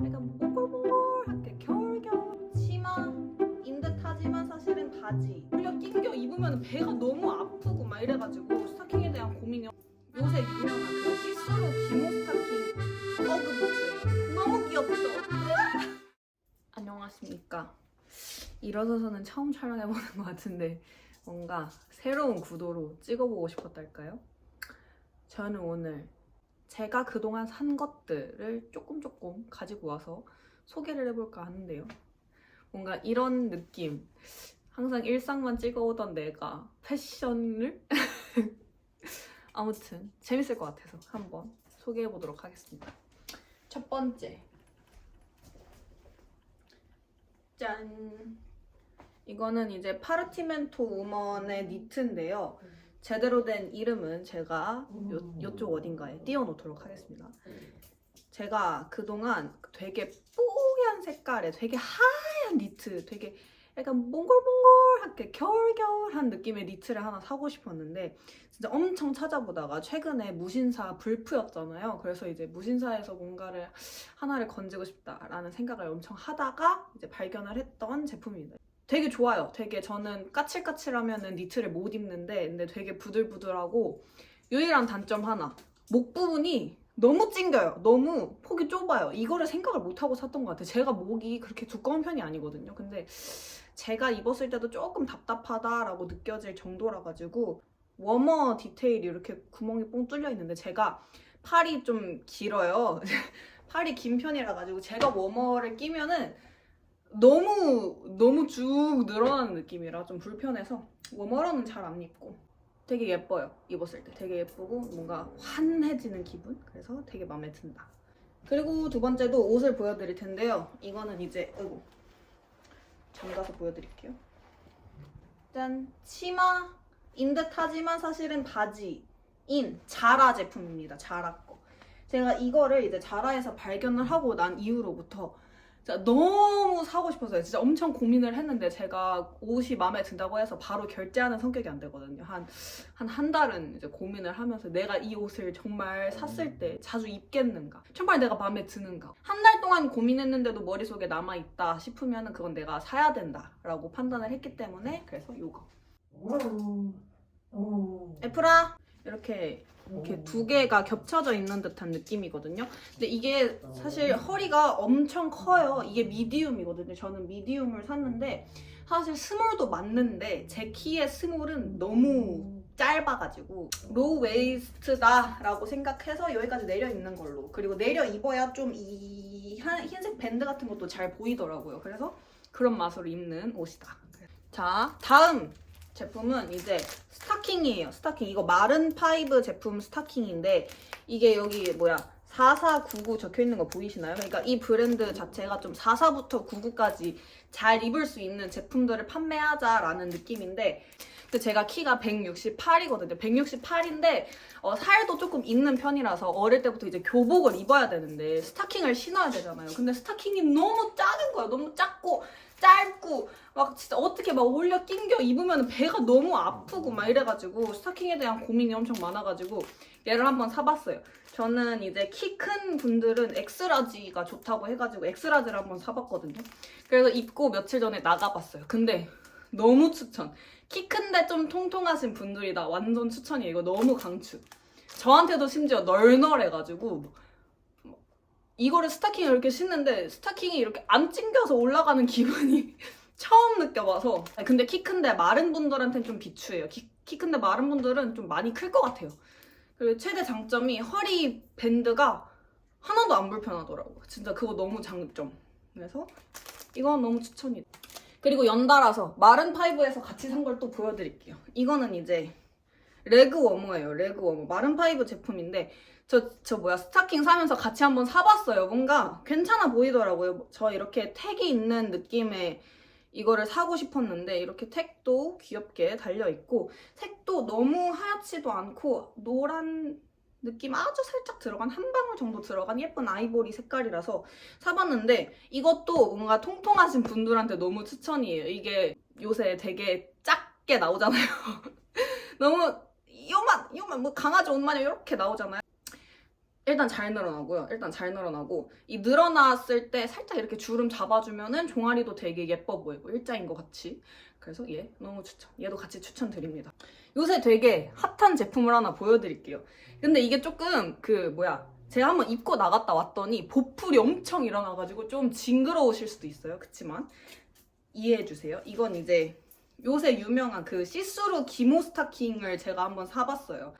약간 몽골몽골하게 겨울겨울 치마 인 듯하지만 사실은 바지 흘려 낑겨 입으면 배가 너무 아프고 막 이래가지고 스타킹에 대한 고민이 요새 유명한 그 시스루 기모 스타킹 어그 부츠예요 너무 귀엽죠? 안녕하십니까 일어서서는 처음 촬영해보는 것 같은데 뭔가 새로운 구도로 찍어보고 싶었달까요? 저는 오늘 제가 그동안 산 것들을 조금 조금 가지고 와서 소개를 해볼까 하는데요. 뭔가 이런 느낌. 항상 일상만 찍어오던 내가 패션을? 아무튼 재밌을 것 같아서 한번 소개해보도록 하겠습니다. 첫 번째. 짠! 이거는 이제 파르티멘토 우먼의 니트인데요. 제대로 된 이름은 제가 요, 요쪽 어딘가에 띄워놓도록 하겠습니다. 제가 그동안 되게 뽀얀 색깔의 되게 하얀 니트, 되게 약간 몽골몽골하게 겨울겨울한 느낌의 니트를 하나 사고 싶었는데 진짜 엄청 찾아보다가 최근에 무신사 불프였잖아요. 그래서 이제 무신사에서 뭔가를 하나를 건지고 싶다라는 생각을 엄청 하다가 이제 발견을 했던 제품입니다. 되게 좋아요. 되게 저는 까칠까칠하면은 니트를 못 입는데 근데 되게 부들부들하고 유일한 단점 하나 목 부분이 너무 찡겨요. 너무 폭이 좁아요. 이거를 생각을 못 하고 샀던 것 같아요. 제가 목이 그렇게 두꺼운 편이 아니거든요. 근데 제가 입었을 때도 조금 답답하다라고 느껴질 정도라 가지고 워머 디테일이 이렇게 구멍이 뽕 뚫려 있는데 제가 팔이 좀 길어요. 팔이 긴 편이라 가지고 제가 워머를 끼면은 너무 너무 쭉 늘어나는 느낌이라 좀 불편해서 워머로는 잘 안 입고 되게 예뻐요 입었을 때. 되게 예쁘고 뭔가 환해지는 기분? 그래서 되게 마음에 든다. 그리고 두 번째도 옷을 보여드릴 텐데요. 이거는 이제 아이고 잠가서 보여드릴게요. 짠. 치마인 듯 하지만 사실은 바지인 자라 제품입니다. 자라 거. 제가 이거를 이제 자라에서 발견을 하고 난 이후로부터 진짜 너무 사고 싶었어요. 진짜 엄청 고민을 했는데 제가 옷이 마음에 든다고 해서 바로 결제하는 성격이 안 되거든요. 한 한 한 달은 이제 고민을 하면서 내가 이 옷을 정말 샀을 때 자주 입겠는가? 정말 내가 마음에 드는가? 한 달 동안 고민했는데도 머릿속에 남아 있다 싶으면 그건 내가 사야 된다라고 판단을 했기 때문에 그래서 이거 에프라 이렇게 이렇게 두 개가 겹쳐져 있는 듯한 느낌이거든요. 근데 이게 사실 허리가 엄청 커요. 이게 미디움이거든요. 저는 미디움을 샀는데 사실 스몰도 맞는데 제 키의 스몰은 너무 짧아가지고 로우 웨이스트다라고 생각해서 여기까지 내려 입는 걸로 그리고 내려 입어야 좀 이 흰색 밴드 같은 것도 잘 보이더라고요. 그래서 그런 맛으로 입는 옷이다. 자 다음 제품은 이제 스타킹이에요. 스타킹. 이거 마른 파이브 제품 스타킹인데 이게 여기 뭐야 4499 적혀 있는 거 보이시나요? 그러니까 이 브랜드 자체가 좀 44부터 99까지 잘 입을 수 있는 제품들을 판매하자라는 느낌인데 근데 제가 키가 168이거든요. 168인데 어, 살도 조금 있는 편이라서 어릴 때부터 이제 교복을 입어야 되는데 스타킹을 신어야 되잖아요. 근데 스타킹이 너무 작은 거예요. 너무 작고 짧고 막 진짜 어떻게 막 올려 낑겨 입으면 배가 너무 아프고 막 이래가지고 스타킹에 대한 고민이 엄청 많아가지고 얘를 한번 사봤어요. 저는 이제 키 큰 분들은 엑스라지가 좋다고 해가지고 엑스라지를 한번 사봤거든요. 그래서 입고 며칠 전에 나가봤어요. 근데 너무 추천. 키 큰데 좀 통통하신 분들이다 완전 추천이에요. 이거 너무 강추. 저한테도 심지어 널널해가지고 이거를 스타킹을 이렇게 신는데 스타킹이 이렇게 안 찡겨서 올라가는 기분이 처음 느껴봐서 근데 키 큰데 마른 분들한테는 좀 비추해요 키, 키 큰데 마른 분들은 좀 많이 클 것 같아요 그리고 최대 장점이 허리 밴드가 하나도 안 불편하더라고 진짜 그거 너무 장점. 그래서 이건 너무 추천이에요 그리고 연달아서 마른 파이브에서 같이 산 걸 또 보여드릴게요. 이거는 이제 레그 워머예요 레그 워머. 마른 파이브 제품인데 저, 저 뭐야, 스타킹 사면서 같이 한번 사봤어요. 뭔가 괜찮아 보이더라고요. 저 이렇게 택이 있는 느낌의 이거를 사고 싶었는데, 이렇게 택도 귀엽게 달려있고, 색도 너무 하얗지도 않고, 노란 느낌 아주 살짝 들어간, 한 방울 정도 들어간 예쁜 아이보리 색깔이라서 사봤는데, 이것도 뭔가 통통하신 분들한테 너무 추천이에요. 이게 요새 되게 작게 나오잖아요. 너무 요만, 요만, 뭐 강아지 옷 마냥 이렇게 나오잖아요. 일단 잘 늘어나고요. 일단 잘 늘어나고 이 늘어났을 때 살짝 이렇게 주름 잡아주면은 종아리도 되게 예뻐 보이고 일자인 것 같이. 그래서 얘 너무 추천. 얘도 같이 추천드립니다. 요새 되게 핫한 제품을 하나 보여드릴게요. 근데 이게 조금 그 뭐야 제가 한번 입고 나갔다 왔더니 보풀이 엄청 일어나가지고 좀 징그러우실 수도 있어요. 그치만 이해해주세요. 이건 이제 요새 유명한 그 시스루 기모 스타킹을 제가 한번 사봤어요.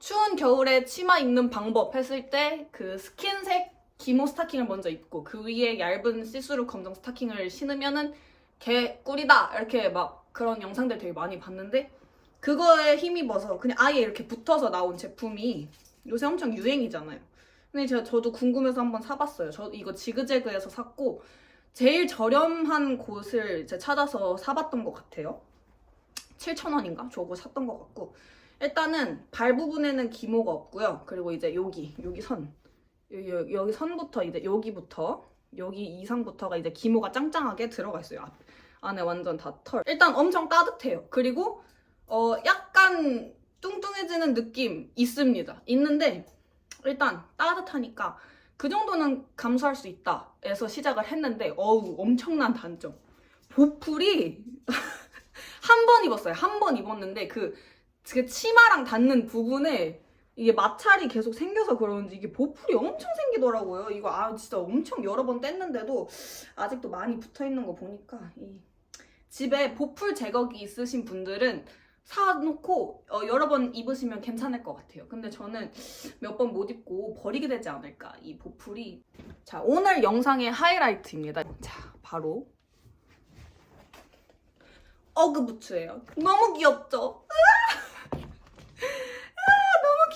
추운 겨울에 치마 입는 방법 했을 때 그 스킨색 기모 스타킹을 먼저 입고 그 위에 얇은 시스루 검정 스타킹을 신으면은 개 꿀이다 이렇게 막 그런 영상들 되게 많이 봤는데 그거에 힘입어서 그냥 아예 이렇게 붙어서 나온 제품이 요새 엄청 유행이잖아요. 근데 제가 저도 궁금해서 한번 사봤어요. 저 이거 지그재그에서 샀고 제일 저렴한 곳을 이제 찾아서 사봤던 것 같아요. 7,000원인가? 저거 샀던 것 같고 일단은 발 부분에는 기모가 없고요. 그리고 이제 여기 여기 선 여기, 여기 선부터 이제 여기부터 여기 이상부터가 이제 기모가 짱짱하게 들어가 있어요. 앞, 안에 완전 다 털. 일단 엄청 따뜻해요. 그리고 어 약간 뚱뚱해지는 느낌 있습니다. 있는데 일단 따뜻하니까 그 정도는 감수할 수 있다. 에서 시작을 했는데 어우 엄청난 단점. 보풀이 한 번 입었어요. 한 번 입었는데 그, 그 치마랑 닿는 부분에 이게 마찰이 계속 생겨서 그러는지 이게 보풀이 엄청 생기더라고요. 이거 아 진짜 엄청 여러 번 뗐는데도 아직도 많이 붙어 있는 거 보니까 이 집에 보풀 제거기 있으신 분들은 사놓고 어, 여러 번 입으시면 괜찮을 것 같아요. 근데 저는 몇 번 못 입고 버리게 되지 않을까 이 보풀이. 자 오늘 영상의 하이라이트입니다. 자 바로 어그 부츠예요. 너무 귀엽죠? 아, 너무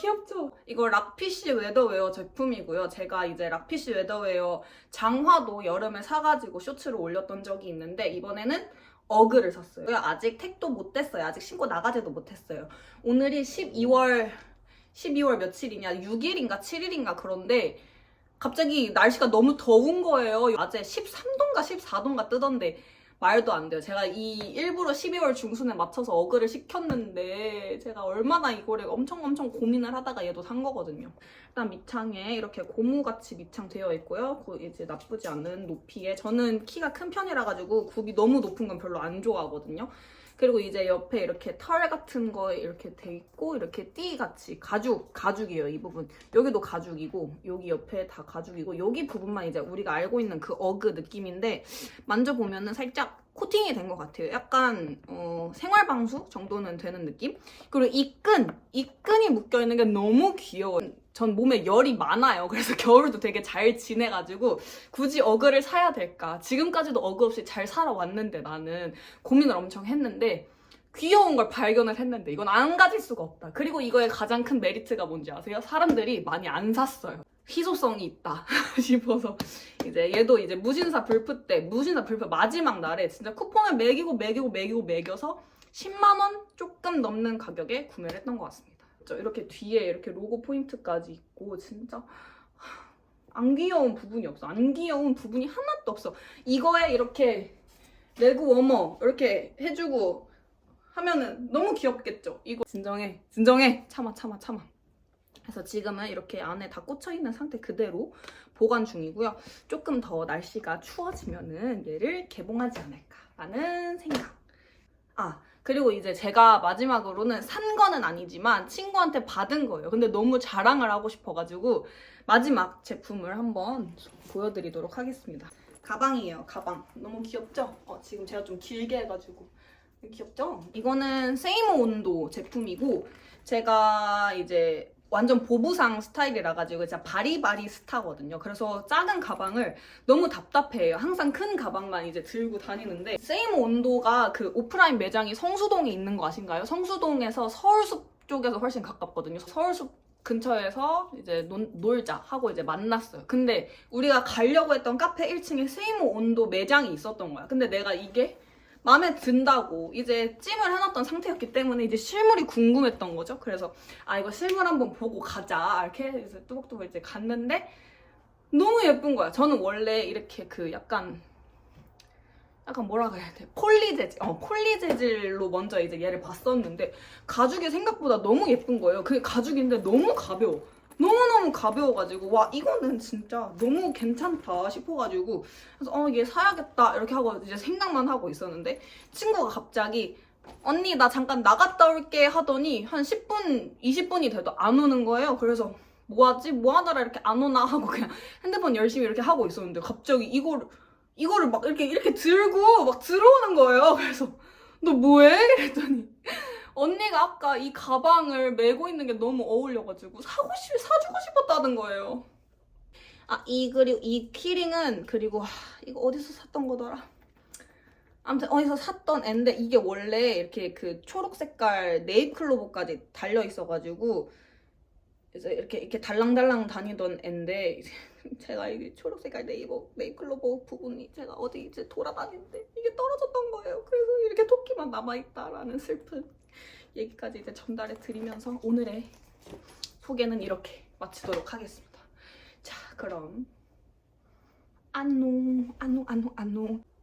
귀엽죠? 이거 락피쉬 웨더웨어 제품이고요. 제가 이제 락피쉬 웨더웨어 장화도 여름에 사가지고 쇼츠로 올렸던 적이 있는데 이번에는 어그를 샀어요. 아직 택도 못 뗐어요. 아직 신고 나가지도 못했어요. 오늘이 12월 12월 며칠이냐 6일인가 7일인가 그런데 갑자기 날씨가 너무 더운 거예요. 낮에 13도인가 14도인가 뜨던데 말도 안 돼요. 제가 이 일부러 12월 중순에 맞춰서 어그를 시켰는데 제가 얼마나 이거를 엄청 엄청 고민을 하다가 얘도 산 거거든요. 일단 밑창에 이렇게 고무같이 밑창 되어 있고요. 그 이제 나쁘지 않은 높이에 저는 키가 큰 편이라 가지고 굽이 너무 높은 건 별로 안 좋아하거든요. 그리고 이제 옆에 이렇게 털 같은 거 이렇게 돼 있고 이렇게 띠 같이 가죽 가죽이에요 이 부분. 여기도 가죽이고 여기 옆에 다 가죽이고 여기 부분만 이제 우리가 알고 있는 그 어그 느낌인데 만져보면은 살짝 코팅이 된 것 같아요. 약간 어, 생활 방수 정도는 되는 느낌? 그리고 이 끈 이 끈이 묶여 있는 게 너무 귀여워요 전 몸에 열이 많아요 그래서 겨울도 되게 잘 지내가지고 굳이 어그를 사야 될까 지금까지도 어그 없이 잘 살아왔는데 나는 고민을 엄청 했는데 귀여운 걸 발견을 했는데 이건 안 가질 수가 없다. 그리고 이거의 가장 큰 메리트가 뭔지 아세요? 사람들이 많이 안 샀어요. 희소성이 있다 싶어서 이제 얘도 이제 무신사 불프 때 무신사 불프 마지막 날에 진짜 쿠폰을 매기고 매기고 매기고 매겨서 10만 원 조금 넘는 가격에 구매를 했던 것 같습니다. 저 이렇게 뒤에 이렇게 로고 포인트까지 있고 진짜 안 귀여운 부분이 없어. 안 귀여운 부분이 하나도 없어. 이거에 이렇게 레그 워머 이렇게 해주고 하면은 너무 귀엽겠죠? 이거 진정해, 진정해, 참아, 참아, 참아. 그래서 지금은 이렇게 안에 다 꽂혀 있는 상태 그대로 보관 중이고요. 조금 더 날씨가 추워지면은 얘를 개봉하지 않을까라는 생각. 아, 그리고 이제 제가 마지막으로는 산 거는 아니지만 친구한테 받은 거예요. 근데 너무 자랑을 하고 싶어가지고 마지막 제품을 한번 보여드리도록 하겠습니다. 가방이에요, 가방. 너무 귀엽죠? 어, 지금 제가 좀 길게 해가지고. 귀엽죠? 이거는 세이모 온도 제품이고 제가 이제 완전 보부상 스타일이라 가지고 진짜 바리바리 스타거든요. 그래서 작은 가방을 너무 답답해요. 항상 큰 가방만 이제 들고 다니는데 세이모 온도가 그 오프라인 매장이 성수동에 있는 거 아신가요? 성수동에서 서울숲 쪽에서 훨씬 가깝거든요. 서울숲 근처에서 이제 논- 놀자 하고 이제 만났어요. 근데 우리가 가려고 했던 카페 1층에 세이모 온도 매장이 있었던 거야. 근데 내가 이게 마음에 든다고 이제 찜을 해놨던 상태였기 때문에 이제 실물이 궁금했던 거죠. 그래서 아 이거 실물 한번 보고 가자 이렇게 해서 뚜벅뚜벅 이제 갔는데 너무 예쁜 거야. 저는 원래 이렇게 그 약간 약간 뭐라 그래야 돼? 폴리 재질, 어 폴리 재질로 먼저 이제 얘를 봤었는데 가죽이 생각보다 너무 예쁜 거예요. 그게 가죽인데 너무 가벼워. 너무너무 가벼워가지고 와 이거는 진짜 너무 괜찮다 싶어가지고 그래서 어 얘 사야겠다 이렇게 하고 이제 생각만 하고 있었는데 친구가 갑자기 언니 나 잠깐 나갔다 올게 하더니 한 10분 20분이 돼도 안 오는 거예요. 그래서 뭐하지? 뭐하느라 이렇게 안 오나? 하고 그냥 핸드폰 열심히 이렇게 하고 있었는데 갑자기 이거를 이거를 막 이렇게 이렇게 들고 막 들어오는 거예요. 그래서 너 뭐해? 이랬더니 언니가 아까 이 가방을 메고 있는 게 너무 어울려가지고 사고 싶 사주고 싶었다는 거예요. 아 이 그리고 이 키링은 그리고 하, 이거 어디서 샀던 거더라? 아무튼 어디서 샀던 앤데 이게 원래 이렇게 그 초록 색깔 네잎클로버까지 달려 있어가지고 그래서 이렇게 이렇게 달랑달랑 다니던 앤데 제가 이게 초록 색깔 네이버 네잎클로버 부분이 제가 어디 이제 돌아다니는데 이게 떨어졌던 거예요. 그래서 이렇게 토끼만 남아 있다라는 슬픈 얘기까지 이제 전달해 드리면서 오늘의 소개는 이렇게 마치도록 하겠습니다. 자, 그럼 안녕, 안녕, 안녕, 안녕.